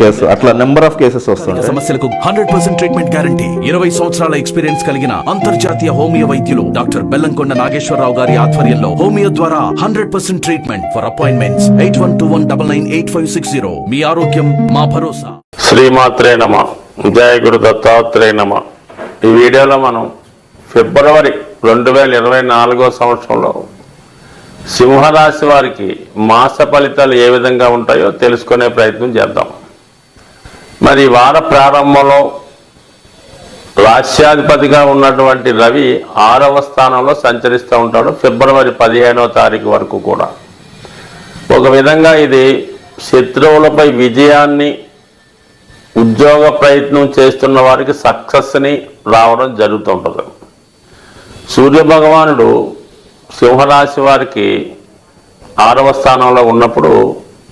Case అట్లా number of cases వస్తుంటాయి సమస్యలకు హండ్రెడ్ పర్సెంట్ ట్రీట్మెంట్ గ్యారంటీ ఇరవై సంవత్సరాల ఎక్స్పీరియన్స్ కలిగిన అంతర్జాతీయ హోమియో వైద్యులు డాక్టర్ బెల్లంకొండ నాగేశ్వరరావు గారి ఆధ్వర్యంలో హోమియో ద్వారా hundred percent treatment for appointments eight one two one double nine eight five six zero మీ ఆరోగ్యం మా భరోసా. శ్రీమాత్రే నమ. జయ గురు దత్తాత్రేయ నమ. ఈ వీడియోలో మనం ఫిబ్రవరి రెండు వేల ఇరవై నాలుగో సంవత్సరంలో సింహరాశి వారికి మాస ఫలితాలు ఏ విధంగా ఉంటాయో తెలుసుకునే ప్రయత్నం చేద్దాం. మరి వార ప్రారంభంలో రాష్ట్రాధిపతిగా ఉన్నటువంటి రవి ఆరవ స్థానంలో సంచరిస్తూ ఉంటాడు ఫిబ్రవరి పదిహేనవ తారీఖు వరకు కూడా. ఒక విధంగా ఇది శత్రువులపై విజయాన్ని ఉద్యోగ ప్రయత్నం చేస్తున్న వారికి సక్సెస్ని రావడం జరుగుతుంటుంది. సూర్య భగవానుడు సింహరాశి వారికి ఆరవ స్థానంలో ఉన్నప్పుడు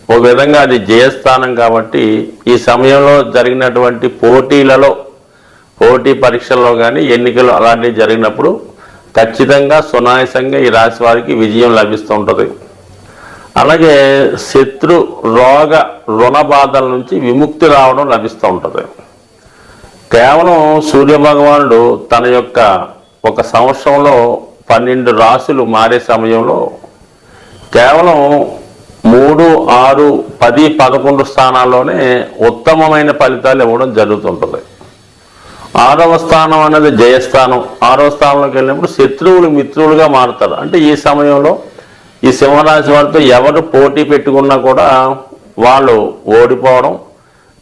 ఒక విధంగా అది జయస్థానం కాబట్టి ఈ సమయంలో జరిగినటువంటి పోటీలలో పోటీ పరీక్షల్లో కానీ ఎన్నికలు అలాంటివి జరిగినప్పుడు ఖచ్చితంగా సునాయాసంగా ఈ రాశి వారికి విజయం లభిస్తూ ఉంటుంది అలాగే శత్రు రోగ రుణ బాధల నుంచి విముక్తి రావడం లభిస్తూ ఉంటుంది కేవలం సూర్య భగవానుడు తన యొక్క ఒక సంవత్సరంలో పన్నెండు రాసులు మారే సమయంలో కేవలం మూడు ఆరు పది పదకొండు స్థానాల్లోనే ఉత్తమమైన ఫలితాలు ఇవ్వడం జరుగుతుంటుంది. ఆరవ స్థానం అనేది జయస్థానం. ఆరవ స్థానంలోకి వెళ్ళినప్పుడు శత్రువులు మిత్రులుగా మారుతారు. అంటే ఈ సమయంలో ఈ సింహరాశి వారితో ఎవరు పోటీ పెట్టుకున్నా కూడా వాళ్ళు ఓడిపోవడం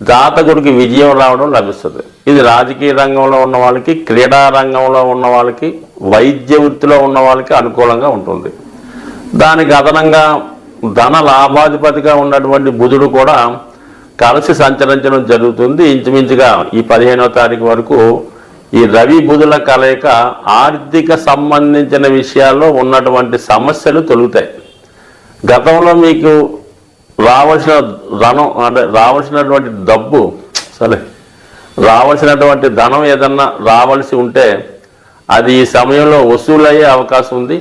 జాతకుడికి విజయం రావడం లభిస్తుంది. ఇది రాజకీయ రంగంలో ఉన్న వాళ్ళకి క్రీడా రంగంలో ఉన్న వాళ్ళకి వైద్య వృత్తిలో ఉన్న వాళ్ళకి అనుకూలంగా ఉంటుంది. దానికి అదనంగా ధన లాభాధిపతిగా ఉన్నటువంటి బుధుడు కూడా కలిసి సంచరించడం జరుగుతుంది. ఇంచుమించుగా ఈ పదిహేనవ తారీఖు వరకు ఈ రవి బుధుల కలయిక ఆర్థిక సంబంధించిన విషయాల్లో ఉన్నటువంటి సమస్యలు తొలుగుతాయి. గతంలో మీకు రావాల్సిన ధనం అంటే రావాల్సినటువంటి డబ్బు సరే రావాల్సినటువంటి ధనం ఏదన్నా రావాల్సి ఉంటే అది ఈ సమయంలో వసూలయ్యే అవకాశం ఉంది.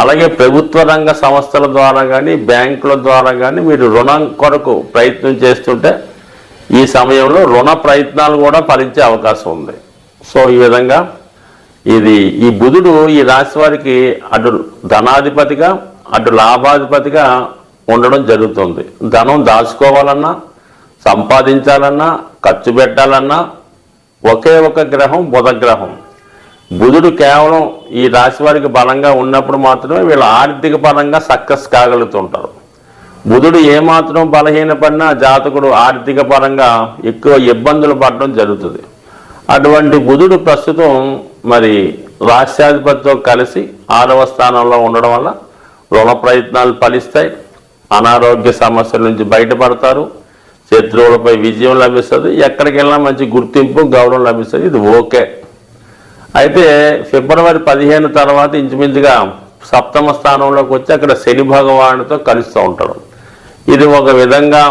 అలాగే ప్రభుత్వ రంగ సంస్థల ద్వారా కానీ బ్యాంకుల ద్వారా కానీ మీరు రుణం కొరకు ప్రయత్నం చేస్తుంటే ఈ సమయంలో రుణ ప్రయత్నాలు కూడా ఫలించే అవకాశం ఉంది. సో ఈ విధంగా ఇది ఈ బుధుడు ఈ రాశి వారికి అటు ధనాధిపతిగా అటు లాభాధిపతిగా ఉండడం జరుగుతుంది. ధనం దాచుకోవాలన్నా సంపాదించాలన్నా ఖర్చు పెట్టాలన్నా ఒకే ఒక గ్రహం బుధ గ్రహం బుధుడు కేవలం ఈ రాశి వారికి బలంగా ఉన్నప్పుడు మాత్రమే వీళ్ళు ఆర్థిక పరంగా సక్సెస్ కాగలుగుతుంటారు. బుధుడు ఏమాత్రం బలహీనపడినా జాతకుడు ఆర్థిక పరంగా ఎక్కువ ఇబ్బందులు పడడం జరుగుతుంది. అటువంటి బుధుడు ప్రస్తుతం మరి రాష్ట్రాధిపతితో కలిసి ఆరవ స్థానంలో ఉండడం వల్ల రుణ ప్రయత్నాలు ఫలిస్తాయి. అనారోగ్య సమస్యల నుంచి బయటపడతారు. శత్రువులపై విజయం లభిస్తుంది. ఎక్కడికి వెళ్ళినా మంచి గుర్తింపు గౌరవం లభిస్తుంది. ఇది ఓకే. అయితే ఫిబ్రవరి పదిహేను తర్వాత ఇంచుమించుగా సప్తమ స్థానంలోకి వచ్చి అక్కడ శని భగవానుతో కలుస్తూ ఉంటాడు. ఇది ఒక విధంగా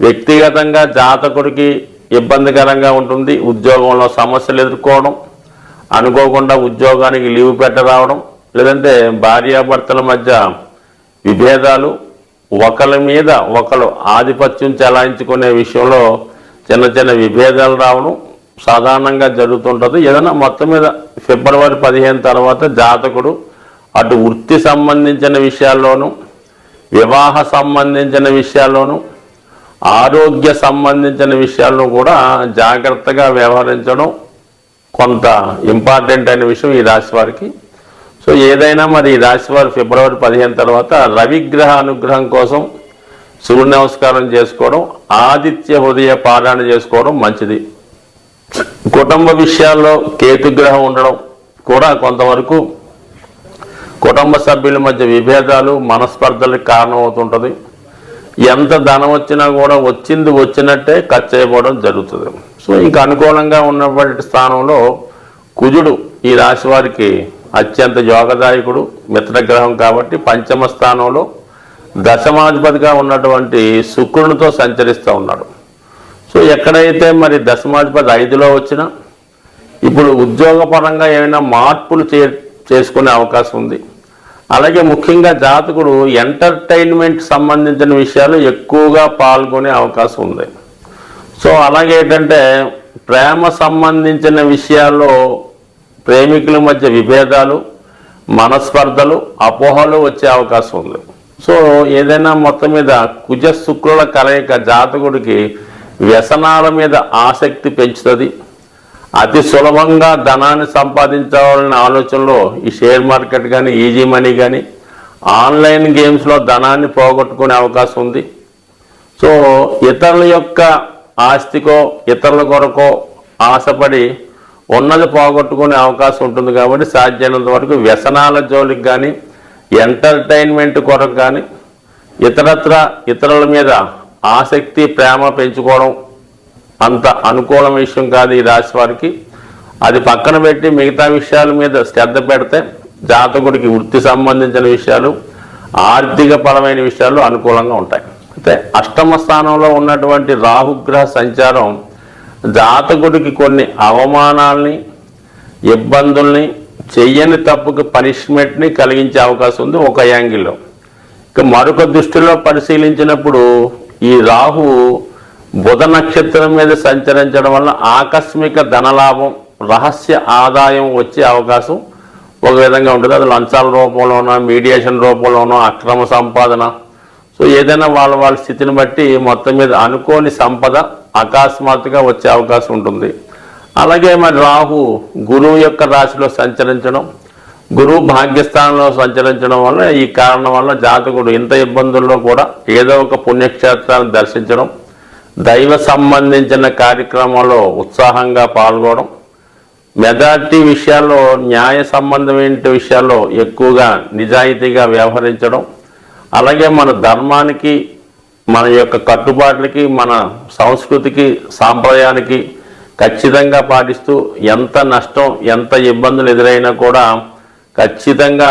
వ్యక్తిగతంగా జాతకుడికి ఇబ్బందికరంగా ఉంటుంది. ఉద్యోగంలో సమస్యలు ఎదుర్కోవడం అనుకోకుండా ఉద్యోగానికి లీవ్ పెట్టరావడం లేదంటే భార్యాభర్తల మధ్య విభేదాలు ఒకరి మీద ఒకరు ఆధిపత్యం చెలాయించుకునే విషయంలో చిన్న చిన్న విభేదాలు రావడం సాధారణంగా జరుగుతుంటుంది. ఏదైనా మొత్తం మీద ఫిబ్రవరి పదిహేను తర్వాత జాతకుడు అటు వృత్తి సంబంధించిన విషయాల్లోనూ వివాహ సంబంధించిన విషయాల్లోనూ ఆరోగ్య సంబంధించిన విషయాల్లో కూడా జాగ్రత్తగా వ్యవహరించడం కొంత ఇంపార్టెంట్ అయిన విషయం ఈ రాశి వారికి. సో ఏదైనా మరి రాశి వారు ఫిబ్రవరి పదిహేను తర్వాత రవిగ్రహ అనుగ్రహం కోసం సూర్య నమస్కారం చేసుకోవడం ఆదిత్య హృదయ పారాయణ చేసుకోవడం మంచిది. కుటుంబ విషయాల్లో కేతుగ్రహం ఉండడం కూడా కొంతవరకు కుటుంబ సభ్యుల మధ్య విభేదాలు మనస్పర్ధలకు కారణమవుతుంటుంది. ఎంత ధనం వచ్చినా కూడా వచ్చింది వచ్చినట్టే ఖర్చు అయిపోవడం జరుగుతుంది. సో ఇంకా అనుకూలంగా ఉన్నటువంటి స్థానంలో కుజుడు ఈ రాశి వారికి అత్యంత యోగదాయకుడు మిత్రగ్రహం కాబట్టి పంచమ స్థానంలో దశమాధిపతిగా ఉన్నటువంటి శుక్రునితో సంచరిస్తూ ఉన్నాడు. సో ఎక్కడైతే మరి దశమాధిపతి ఐదులో వచ్చినా ఇప్పుడు ఉద్యోగపరంగా ఏమైనా మార్పులు చే చేసుకునే అవకాశం ఉంది. అలాగే ముఖ్యంగా జాతకుడు ఎంటర్టైన్మెంట్ సంబంధించిన విషయాలు ఎక్కువగా పాల్గొనే అవకాశం ఉంది. సో అలాగే ఏంటంటే ప్రేమ సంబంధించిన విషయాల్లో ప్రేమికుల మధ్య విభేదాలు మనస్పర్ధలు అపోహలు వచ్చే అవకాశం ఉంది. సో ఏదైనా మొత్తం మీద కుజ శుక్రుల కలయిక జాతకుడికి వ్యసనాల మీద ఆసక్తి పెంచుతుంది. అతి సులభంగా ధనాన్ని సంపాదించాలనే ఆలోచనలో ఈ షేర్ మార్కెట్ కానీ ఈజీ మనీ కానీ ఆన్లైన్ గేమ్స్లో ధనాన్ని పోగొట్టుకునే అవకాశం ఉంది. సో ఇతరుల యొక్క ఆస్తికో ఇతరుల కొరకో ఆశపడి ఉన్నది పోగొట్టుకునే అవకాశం ఉంటుంది కాబట్టి సాధ్యమైనంత వరకు వ్యసనాల జోలికి కానీ ఎంటర్టైన్మెంట్ కొరకు కానీ ఇతరత్ర ఇతరుల మీద ఆసక్తి ప్రేమ పెంచుకోవడం అంత అనుకూలం విషయం కాదు ఈ రాశి వారికి. అది పక్కన పెట్టి మిగతా విషయాల మీద శ్రద్ధ పెడితే జాతకుడికి వృత్తి సంబంధించిన విషయాలు ఆర్థిక పరమైన విషయాలు అనుకూలంగా ఉంటాయి. అయితే అష్టమ స్థానంలో ఉన్నటువంటి రాహుగ్రహ సంచారం జాతకుడికి కొన్ని అవమానాల్ని ఇబ్బందుల్ని చెయ్యని తప్పుకి పనిష్మెంట్ని కలిగించే అవకాశం ఉంది ఒక యాంగిల్లో. ఇక మరొక దృష్టిలో పరిశీలించినప్పుడు ఈ రాహు బుధ నక్షత్రం మీద సంచరించడం వల్ల ఆకస్మిక ధనలాభం రహస్య ఆదాయం వచ్చే అవకాశం ఒక విధంగా ఉంటుంది. అది లంచాల రూపంలోనో మీడియేషన్ రూపంలోనో అక్రమ సంపాదన. సో ఏదైనా వాళ్ళ వాళ్ళ స్థితిని బట్టి మొత్తం మీద అనుకోని సంపద అకస్మాత్తుగా వచ్చే అవకాశం ఉంటుంది. అలాగే మరి రాహు గురువు యొక్క రాశిలో సంచరించడం గురువు భాగ్యస్థానంలో సంచరించడం వల్ల ఈ కారణం వల్ల జాతకుడు ఇంత ఇబ్బందుల్లో కూడా ఏదో ఒక పుణ్యక్షేత్రాన్ని దర్శించడం దైవ సంబంధించిన కార్యక్రమంలో ఉత్సాహంగా పాల్గొనడం మెజార్టీ విషయాల్లో న్యాయ సంబంధమైన విషయాల్లో ఎక్కువగా నిజాయితీగా వ్యవహరించడం అలాగే మన ధర్మానికి మన యొక్క కట్టుబాట్లకి మన సంస్కృతికి సాంప్రదాయానికి ఖచ్చితంగా పాటిస్తూ ఎంత నష్టం ఎంత ఇబ్బందులు ఎదురైనా కూడా ఖచ్చితంగా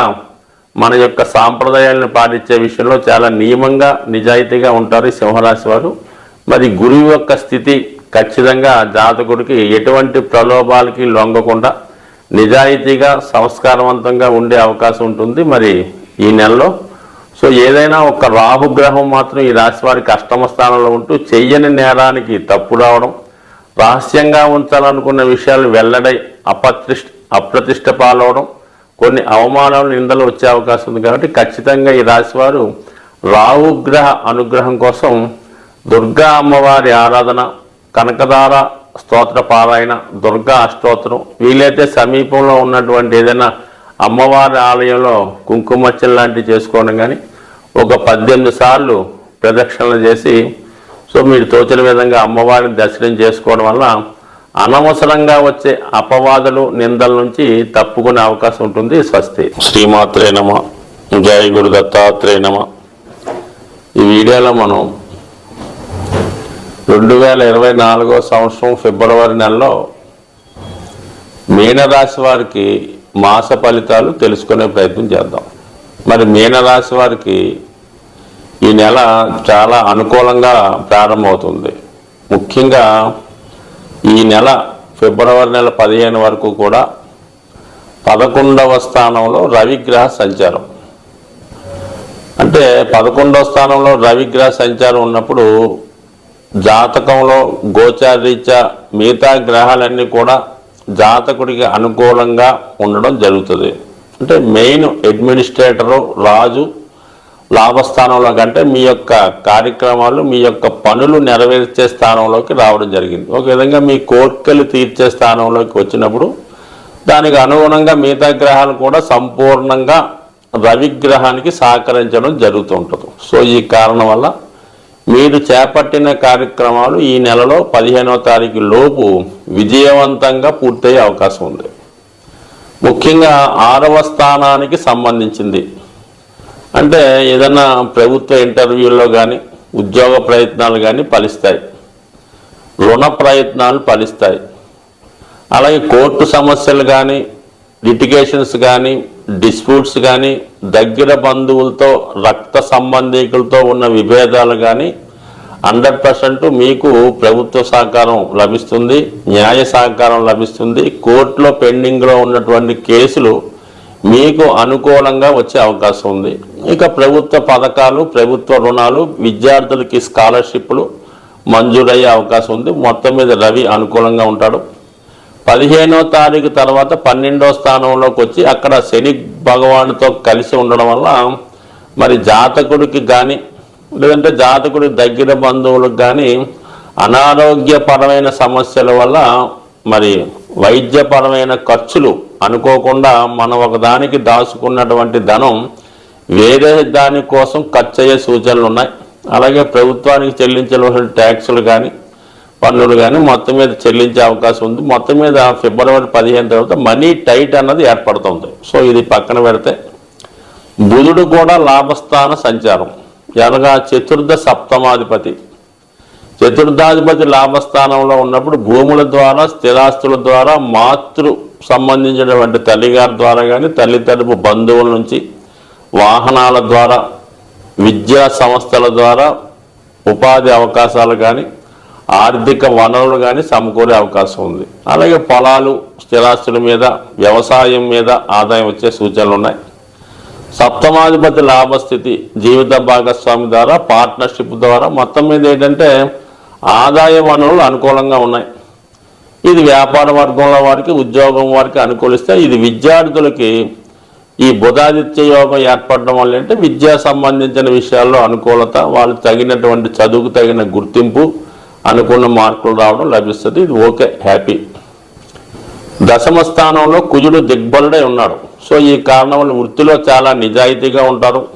మన యొక్క సాంప్రదాయాలను పాటించే విషయంలో చాలా నియమంగా నిజాయితీగా ఉంటారు సింహరాశి వారు. మరి గురువు యొక్క స్థితి ఖచ్చితంగా జాతకుడికి ఎటువంటి ప్రలోభాలకి లొంగకుండా నిజాయితీగా సంస్కారవంతంగా ఉండే అవకాశం ఉంటుంది. మరి ఈ నెలలో సో ఏదైనా ఒక రాహుగ్రహం మాత్రం ఈ రాశి వారికి అష్టమ స్థానంలో ఉంటూ చెయ్యని నేరానికి తప్పు రావడం రహస్యంగా ఉంచాలనుకున్న విషయాలు వెల్లడై అపత్రిష్ట అప్రతిష్ట పాలవడం కొన్ని అవమానాలు నిందలు వచ్చే అవకాశం ఉంది కాబట్టి ఖచ్చితంగా ఈ రాశివారు రాహుగ్రహ అనుగ్రహం కోసం దుర్గా అమ్మవారి ఆరాధన కనకదార స్తోత్ర పారాయణ దుర్గా అష్టోత్తరం వీలైతే సమీపంలో ఉన్నటువంటి ఏదైనా అమ్మవారి ఆలయంలో కుంకుమచ్చలు లాంటివి చేసుకోవడం కానీ ఒక పద్దెనిమిది సార్లు ప్రదక్షిణలు చేసి సో మీరు తోచిన విధంగా అమ్మవారిని దర్శనం చేసుకోవడం వల్ల అనవసరంగా వచ్చే అపవాదులు నిందల నుంచి తప్పుకునే అవకాశం ఉంటుంది స్వస్తి. శ్రీమాత్రే నమ జయ గురు దత్తాత్రేయ నమ. ఈ వీడియోలో మనం రెండు వేల ఇరవై నాలుగో సంవత్సరం ఫిబ్రవరి నెలలో మీనరాశి వారికి మాస ఫలితాలు తెలుసుకునే ప్రయత్నం చేద్దాం. మరి మీనరాశి వారికి ఈ నెల చాలా అనుకూలంగా ప్రారంభమవుతుంది. ముఖ్యంగా ఈ నెల ఫిబ్రవరి నెల పదిహేను వరకు కూడా పదకొండవ స్థానంలో రవిగ్రహ సంచారం. అంటే పదకొండవ స్థానంలో రవిగ్రహ సంచారం ఉన్నప్పుడు జాతకంలో గోచారీత్యా మిగతా గ్రహాలన్నీ కూడా జాతకుడికి అనుకూలంగా ఉండడం జరుగుతుంది. అంటే మెయిన్ అడ్మినిస్ట్రేటరు రాజు లాభస్థానంలో కంటే మీ యొక్క కార్యక్రమాలు మీ యొక్క పనులు నెరవేర్చే స్థానంలోకి రావడం జరిగింది. ఒక విధంగా మీ కోర్కెలు తీర్చే స్థానంలోకి వచ్చినప్పుడు దానికి అనుగుణంగా మిగతా గ్రహాలు కూడా సంపూర్ణంగా రవిగ్రహానికి సహకరించడం జరుగుతుంటుంది సో ఈ కారణం వల్ల మీరు చేపట్టిన కార్యక్రమాలు ఈ నెలలో పదిహేనవ తారీఖు లోపు విజయవంతంగా పూర్తయ్యే అవకాశం ఉంది. ముఖ్యంగా ఆరవ స్థానానికి సంబంధించింది. అంటే ఏదైనా ప్రభుత్వ ఇంటర్వ్యూల్లో కానీ ఉద్యోగ ప్రయత్నాలు కానీ ఫలిస్తాయి. రుణ ప్రయత్నాలు ఫలిస్తాయి. అలాగే కోర్టు సమస్యలు కానీ లిటిగేషన్స్ కానీ డిస్ప్యూట్స్ కానీ దగ్గర బంధువులతో రక్త సంబంధికులతో ఉన్న విభేదాలు కానీ హండ్రెడ్ పర్సెంట్ మీకు ప్రభుత్వ సహకారం లభిస్తుంది న్యాయ సహకారం లభిస్తుంది. కోర్టులో పెండింగ్లో ఉన్నటువంటి కేసులు మీకు అనుకూలంగా వచ్చే అవకాశం ఉంది. ఇక ప్రభుత్వ పథకాలు ప్రభుత్వ రుణాలు విద్యార్థులకి స్కాలర్షిప్లు మంజూరయ్యే అవకాశం ఉంది. మొత్తం మీద రవి అనుకూలంగా ఉంటాడు. పదిహేనో తారీఖు తర్వాత పన్నెండో స్థానంలోకి వచ్చి అక్కడ శని భగవానుతో కలిసి ఉండడం వల్ల మరి జాతకుడికి కానీ లేదంటే జాతకుడి దగ్గర బంధువులకు కానీ అనారోగ్యపరమైన సమస్యల వల్ల మరి వైద్యపరమైన ఖర్చులు అనుకోకుండా మనం ఒకదానికి దాచుకున్నటువంటి ధనం వేరే దాని కోసం ఖర్చు అయ్యే సూచనలు ఉన్నాయి. అలాగే ప్రభుత్వానికి చెల్లించవలసిన ట్యాక్సులు కానీ పన్నులు కానీ మొత్తం మీద చెల్లించే అవకాశం ఉంది. మొత్తం మీద ఫిబ్రవరి పదిహేను తర్వాత మనీ టైట్ అన్నది ఏర్పడుతుంది. సో ఇది పక్కన పెడితే బుధుడు కూడా లాభస్థాన సంచారం. ఎనగా చతుర్థ సప్తమాధిపతి చతుర్థాధిపతి లాభస్థానంలో ఉన్నప్పుడు భూముల ద్వారా స్థిరాస్తుల ద్వారా మాతృ సంబంధించినటువంటి తల్లిగారి ద్వారా కానీ తల్లి తరపు బంధువుల నుంచి వాహనాల ద్వారా విద్యా సంస్థల ద్వారా ఉపాధి అవకాశాలు కానీ ఆర్థిక వనరులు కానీ సమకూరే అవకాశం ఉంది. అలాగే పొలాలు స్థిరాస్తుల మీద వ్యవసాయం మీద ఆదాయం వచ్చే సూచనలు ఉన్నాయి. సప్తమాధిపతి లాభస్థితి జీవిత భాగస్వామి ద్వారా పార్ట్నర్షిప్ ద్వారా మొత్తం మీద ఏంటంటే ఆదాయ వనరులు అనుకూలంగా ఉన్నాయి. ఇది వ్యాపార వర్గంలో వారికి ఉద్యోగం వారికి అనుకూలిస్తే ఇది విద్యార్థులకి ఈ బుధాదిత్య యోగం ఏర్పడడం వల్ల అంటే విద్యా సంబంధించిన విషయాల్లో అనుకూలత వాళ్ళు తగినటువంటి చదువుకు తగిన గుర్తింపు అనుకున్న మార్కులు రావడం లభిస్తుంది. ఇది ఓకే హ్యాపీ. దశమ స్థానంలో కుజుడు దిగ్బలుడై ఉన్నాడు. సో ఈ కారణం వల్ల వృత్తిలో చాలా నిజాయితీగా ఉంటారు.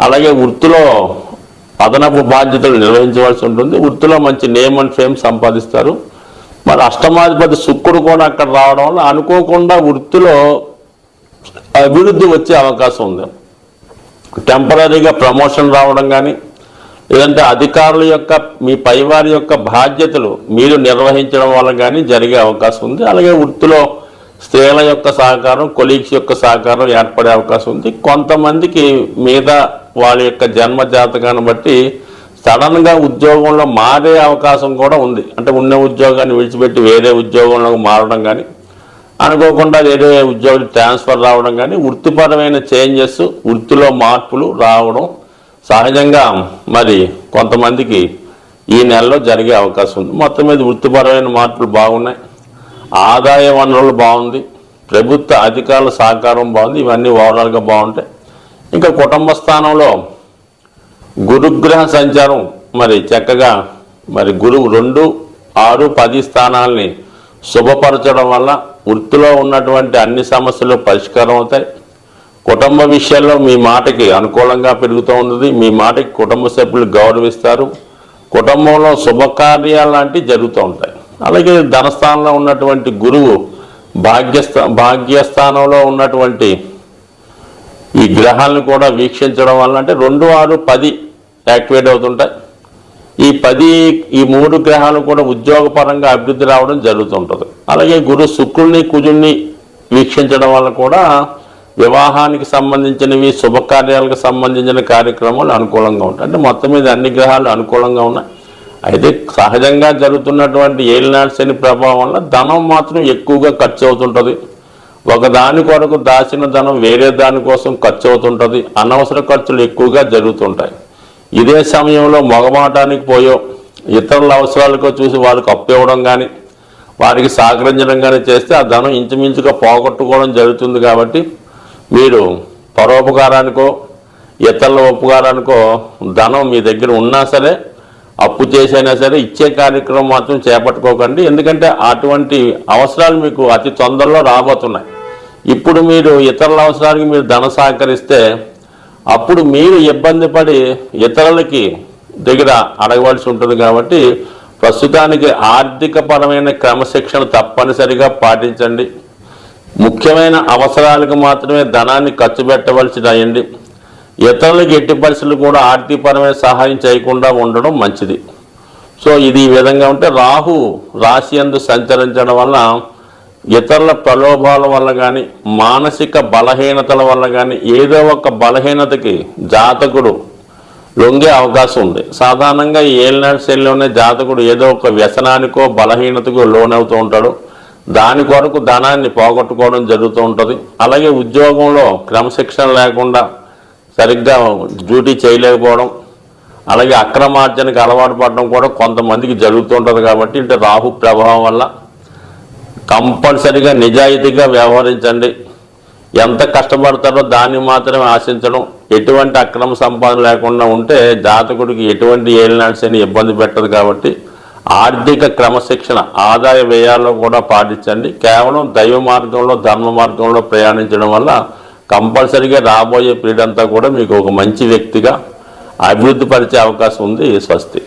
అలాగే వృత్తిలో అదనపు బాధ్యతలు నిర్వహించవలసి ఉంటుంది. వృత్తిలో మంచి నేమ్ అండ్ ఫేమ్ సంపాదిస్తారు. మరి అష్టమాధిపతి శుక్రుడు కూడా అక్కడ రావడం వల్ల అనుకోకుండా వృత్తిలో అభివృద్ధి వచ్చే అవకాశం ఉంది. టెంపరీగా ప్రమోషన్ రావడం కానీ లేదంటే అధికారుల యొక్క మీ పైవారి యొక్క బాధ్యతలు మీరు నిర్వహించడం వల్ల కానీ జరిగే అవకాశం ఉంది. అలాగే వృత్తిలో స్త్రీల యొక్క సహకారం కొలీగ్స్ యొక్క సహకారం ఏర్పడే అవకాశం ఉంది. కొంతమందికి మీద వాళ్ళ యొక్క జన్మ జాతకాన్ని బట్టి సడన్గా ఉద్యోగంలో మారే అవకాశం కూడా ఉంది. అంటే ఉన్న ఉద్యోగాన్ని విడిచిపెట్టి వేరే ఉద్యోగంలోకి మారడం కానీ అనుకోకుండా వేరే ఉద్యోగులు ట్రాన్స్ఫర్ రావడం కానీ వృత్తిపరమైన చేంజెస్ వృత్తిలో మార్పులు రావడం సహజంగా మరి కొంతమందికి ఈ నెలలో జరిగే అవకాశం ఉంది. మొత్తం మీద వృత్తిపరమైన మార్పులు బాగున్నాయి. ఆదాయ వనరులు బాగుంది. ప్రభుత్వ అధికారుల సహకారం బాగుంది. ఇవన్నీ ఓవరాల్గా బాగుంటాయి. ఇంకా కుటుంబ స్థానంలో గురుగ్రహ సంచారం మరి చక్కగా మరి గురువు రెండు ఆరు పది స్థానాల్ని శుభపరచడం వల్ల వృత్తిలో ఉన్నటువంటి అన్ని సమస్యలు పరిష్కారం అవుతాయి. కుటుంబ విషయాల్లో మీ మాటకి అనుకూలంగా పెరుగుతూ ఉన్నది. మీ మాటకి కుటుంబ సభ్యులు గౌరవిస్తారు. కుటుంబంలో శుభకార్యాలు లాంటివి జరుగుతూ ఉంటాయి. అలాగే ధనస్థానంలో ఉన్నటువంటి గురువు భాగ్యస్థా భాగ్యస్థానంలో ఉన్నటువంటి ఈ గ్రహాలను కూడా వీక్షించడం వల్ల అంటే రెండు ఆరు పది యాక్టివేట్ అవుతుంటాయి. ఈ పది ఈ మూడు గ్రహాలు కూడా ఉద్యోగపరంగా అభివృద్ధి రావడం జరుగుతుంటుంది. అలాగే గురు శుక్రుడిని కుజుడిని వీక్షించడం వల్ల కూడా వివాహానికి సంబంధించినవి శుభకార్యాలకు సంబంధించిన కార్యక్రమాలు అనుకూలంగా ఉంటాయి. అంటే మొత్తం మీద అన్ని గ్రహాలు అనుకూలంగా ఉన్నాయి. అయితే సహజంగా జరుగుతున్నటువంటి ఏలినాడు శని ప్రభావం వల్ల ధనం మాత్రం ఎక్కువగా ఖర్చు అవుతుంటుంది. ఒకదాని కొరకు దాచిన ధనం వేరే దానికోసం ఖర్చు అవుతుంటుంది అనవసర ఖర్చులు ఎక్కువగా జరుగుతుంటాయి. ఇదే సమయంలో మొగమాటానికి పోయో ఇతరుల అవసరాలకు చూసి వాళ్ళకి అప్పు ఇవ్వడం కానీ వారికి సహకరించడం కానీ చేస్తే ఆ ధనం ఇంచుమించుగా పోగొట్టుకోవడం జరుగుతుంది కాబట్టి మీరు పరోపకారానికో ఇతరుల ఉపకారానికో ధనం మీ దగ్గర ఉన్నా సరే అప్పు చేసైనా సరే ఇచ్చే కార్యక్రమం మాత్రం చేపట్టుకోకండి. ఎందుకంటే అటువంటి అవసరాలు మీకు అతి తొందరలో రాబోతున్నాయి. ఇప్పుడు మీరు ఇతరుల అవసరానికి మీరు ధన సహకరిస్తే అప్పుడు మీరు ఇబ్బంది పడి ఇతరులకి దగ్గర అడగవలసి ఉంటుంది కాబట్టి ప్రస్తుతానికి ఆర్థిక పరమైన క్రమశిక్షణ తప్పనిసరిగా పాటించండి. ముఖ్యమైన అవసరాలకు మాత్రమే ధనాన్ని ఖర్చు పెట్టవలసి రాయండి ఇతరులకు ఎట్టి పరిస్థితులు కూడా ఆర్థికపరమైన సహాయం చేయకుండా ఉండడం మంచిది. సో ఇది ఈ విధంగా ఉంటే రాహు రాశి అందు సంచరించడం వల్ల ఇతరుల ప్రలోభాల వల్ల కానీ మానసిక బలహీనతల వల్ల కానీ ఏదో ఒక బలహీనతకి జాతకుడు లొంగే అవకాశం ఉంది. సాధారణంగా ఈ శైలిలోనే జాతకుడు ఏదో ఒక వ్యసనానికో బలహీనతకో లోనవుతూ ఉంటాడు. దాని కొరకు ధనాన్ని పోగొట్టుకోవడం జరుగుతూ ఉంటుంది. అలాగే ఉద్యోగంలో క్రమశిక్షణ లేకుండా సరిగ్గా డ్యూటీ చేయలేకపోవడం అలాగే అక్రమార్జనకి అలవాటు పడడం కూడా కొంతమందికి జరుగుతుంటుంది కాబట్టి అంటే రాహు ప్రభావం వల్ల కంపల్సరిగా నిజాయితీగా వ్యవహరించండి. ఎంత కష్టపడతారో దాన్ని మాత్రమే ఆశించడం. ఎటువంటి అక్రమ సంపాదన లేకుండా ఉంటే జాతకుడికి ఎటువంటి ఏలినాడ్స్ ఇబ్బంది పెట్టదు కాబట్టి ఆర్థిక క్రమశిక్షణ ఆదాయ వ్యయాల్లో కూడా పాటించండి. కేవలం దైవ మార్గంలో ధర్మ మార్గంలో ప్రయాణించడం వల్ల కంపల్సరీగా రాబోయే పీరియడ్ అంతా కూడా మీకు ఒక మంచి వ్యక్తిగా అభివృద్ధి పరిచే అవకాశం ఉంది స్వస్తి.